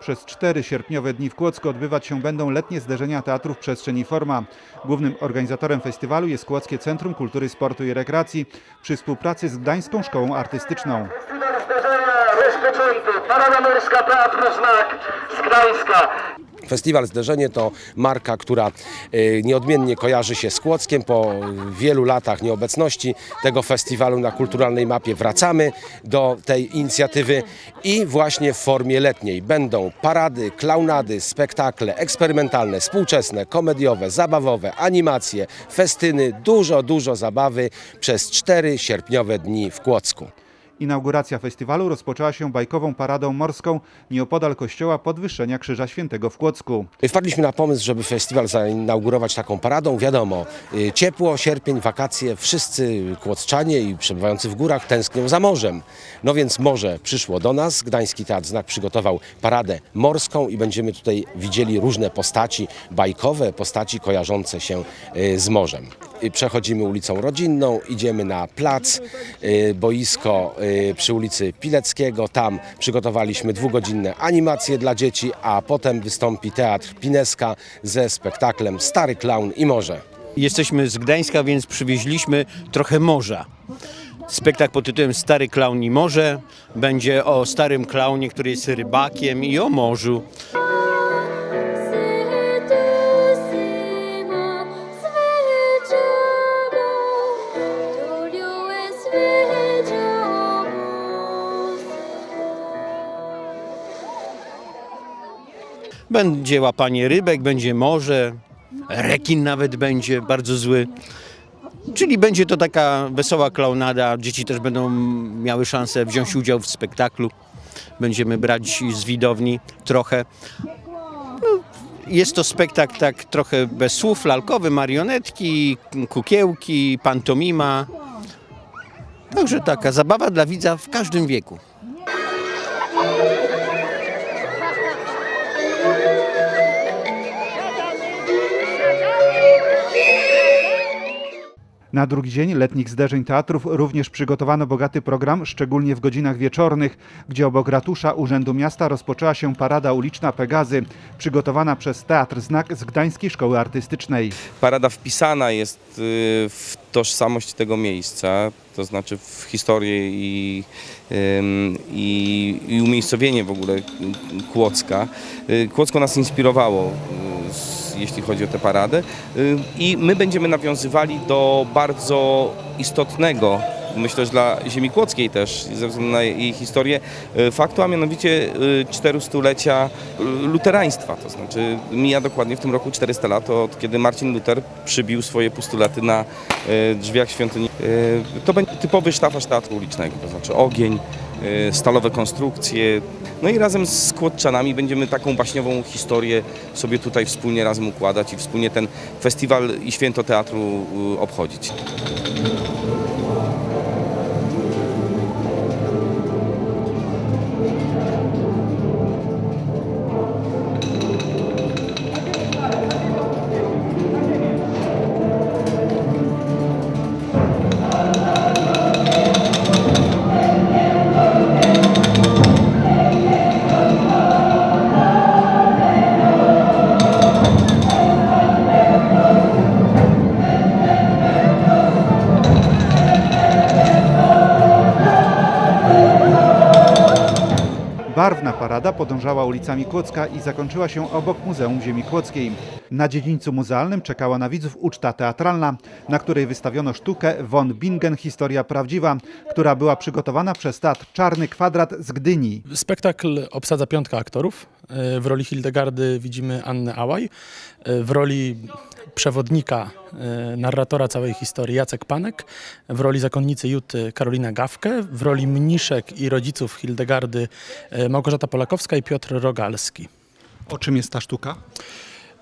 Przez cztery sierpniowe dni w Kłodzku odbywać się będą letnie zderzenia teatrów Przestrzeni Forma. Głównym organizatorem festiwalu jest Kłodzkie Centrum Kultury, Sportu i Rekreacji przy współpracy z Gdańską Szkołą Artystyczną. Festiwal zderzenia rozpoczęty. Parada Morska Teatru Znak z Gdańska. Festiwal Zderzenie to marka, która y, nieodmiennie kojarzy się z Kłodzkiem. Po wielu latach nieobecności tego festiwalu na kulturalnej mapie wracamy do tej inicjatywy i właśnie w formie letniej będą parady, klaunady, spektakle eksperymentalne, współczesne, komediowe, zabawowe, animacje, festyny, dużo, dużo zabawy przez cztery sierpniowe dni w Kłodzku. Inauguracja festiwalu rozpoczęła się bajkową paradą morską nieopodal kościoła Podwyższenia Krzyża Świętego w Kłodzku. Wpadliśmy na pomysł, żeby festiwal zainaugurować taką paradą. Wiadomo, y, ciepło, sierpień, wakacje, wszyscy kłodzczanie i przebywający w górach tęsknią za morzem. No więc morze przyszło do nas. Gdański Teatr Znak przygotował paradę morską i będziemy tutaj widzieli różne postaci bajkowe, postaci kojarzące się y, z morzem. Przechodzimy ulicą Rodzinną, idziemy na plac, y, boisko y, przy ulicy Pileckiego. Tam przygotowaliśmy dwugodzinne animacje dla dzieci, a potem wystąpi Teatr Pineska ze spektaklem Stary Klaun i Morze. Jesteśmy z Gdańska, więc przywieźliśmy trochę morza. Spektakl pod tytułem Stary Klaun i Morze będzie o starym klaunie, który jest rybakiem i o morzu. Będzie łapanie rybek, będzie morze, rekin nawet będzie bardzo zły. Czyli będzie to taka wesoła klaunada. Dzieci też będą miały szansę wziąć udział w spektaklu. Będziemy brać z widowni trochę. No, jest to spektakl tak trochę bez słów, lalkowy, marionetki, kukiełki, pantomima. Także taka zabawa dla widza w każdym wieku. Na drugi dzień letnich zderzeń teatrów również przygotowano bogaty program, szczególnie w godzinach wieczornych, gdzie obok ratusza Urzędu Miasta rozpoczęła się parada uliczna Pegazy, przygotowana przez Teatr Znak z Gdańskiej Szkoły Artystycznej. Parada wpisana jest y, w tożsamość tego miejsca, to znaczy w historię i, i, i umiejscowienie w ogóle Kłodzka. Y, Kłodzko nas inspirowało, jeśli chodzi o tę paradę y, i my będziemy nawiązywali do bardzo istotnego myślę, że dla ziemi kłodzkiej też, ze względu na jej historię, y, faktu, a mianowicie y, 400-lecia y, luteraństwa. To znaczy mija dokładnie w tym roku 400 lat od kiedy Marcin Luther przybił swoje postulaty na drzwiach świątyni. To będzie typowy sztafaż teatru ulicznego, to znaczy ogień, stalowe konstrukcje. No i razem z Kłodczanami będziemy taką baśniową historię sobie tutaj wspólnie razem układać i wspólnie ten festiwal i święto teatru y, obchodzić. Barwna parada podążała ulicami Kłodzka i zakończyła się obok Muzeum Ziemi Kłodzkiej. Na dziedzińcu muzealnym czekała na widzów uczta teatralna, na której wystawiono sztukę Von Bingen Historia Prawdziwa, która była przygotowana przez Teatr Czarny Kwadrat z Gdyni. Spektakl obsadza piątka aktorów. E, W roli Hildegardy widzimy Annę Ałaj. E, W roli przewodnika, e, narratora całej historii Jacek Panek. W roli zakonnicy Juty Karolina Gawkę. W roli mniszek i rodziców Hildegardy Małgorzata Polakowska i Piotr Rogalski. O czym jest ta sztuka?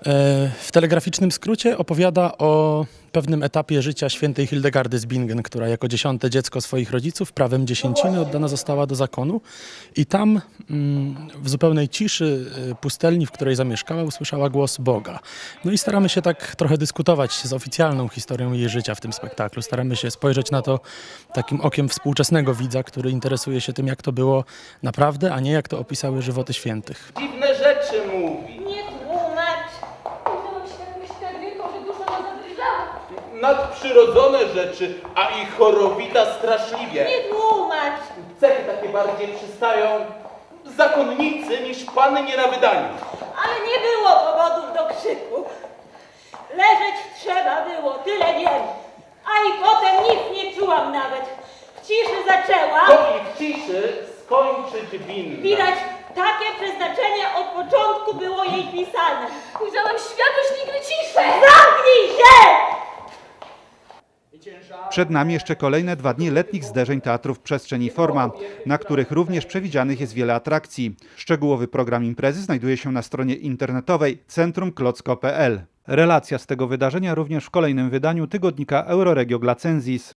E, W telegraficznym skrócie opowiada o pewnym etapie życia świętej Hildegardy z Bingen, która jako dziesiąte dziecko swoich rodziców prawem dziesięciny oddana została do zakonu i tam mm, w zupełnej ciszy y, pustelni, w której zamieszkała, usłyszała głos Boga. No i staramy się tak trochę dyskutować z oficjalną historią jej życia w tym spektaklu. Staramy się spojrzeć na to takim okiem współczesnego widza, który interesuje się tym, jak to było naprawdę, a nie jak to opisały żywoty świętych. Dziwne rzeczy mówi. Nie tłumacz! Ujrzałam światłość tak wielką, że dusza ma zadrżała. Nadprzyrodzone rzeczy, a ich chorowita straszliwie. Nie tłumacz! Cechy takie bardziej przystają zakonnicy niż pannie na wydaniu. Ale nie było powodów do krzyku. Leżeć trzeba było, tyle wiem. A i potem nic nie czułam nawet. W ciszy zaczęłam. To i w ciszy skończyć winna. Widać, takie przeznaczenie od początku było jej pisane. Ujrzałam światłość nigdy ciszy. Zamknij się! Przed nami jeszcze kolejne dwa dni letnich zderzeń teatrów Przestrzeń i Forma, na których również przewidzianych jest wiele atrakcji. Szczegółowy program imprezy znajduje się na stronie internetowej centrumklocko.pl. Relacja z tego wydarzenia również w kolejnym wydaniu tygodnika Euroregio Glacensis.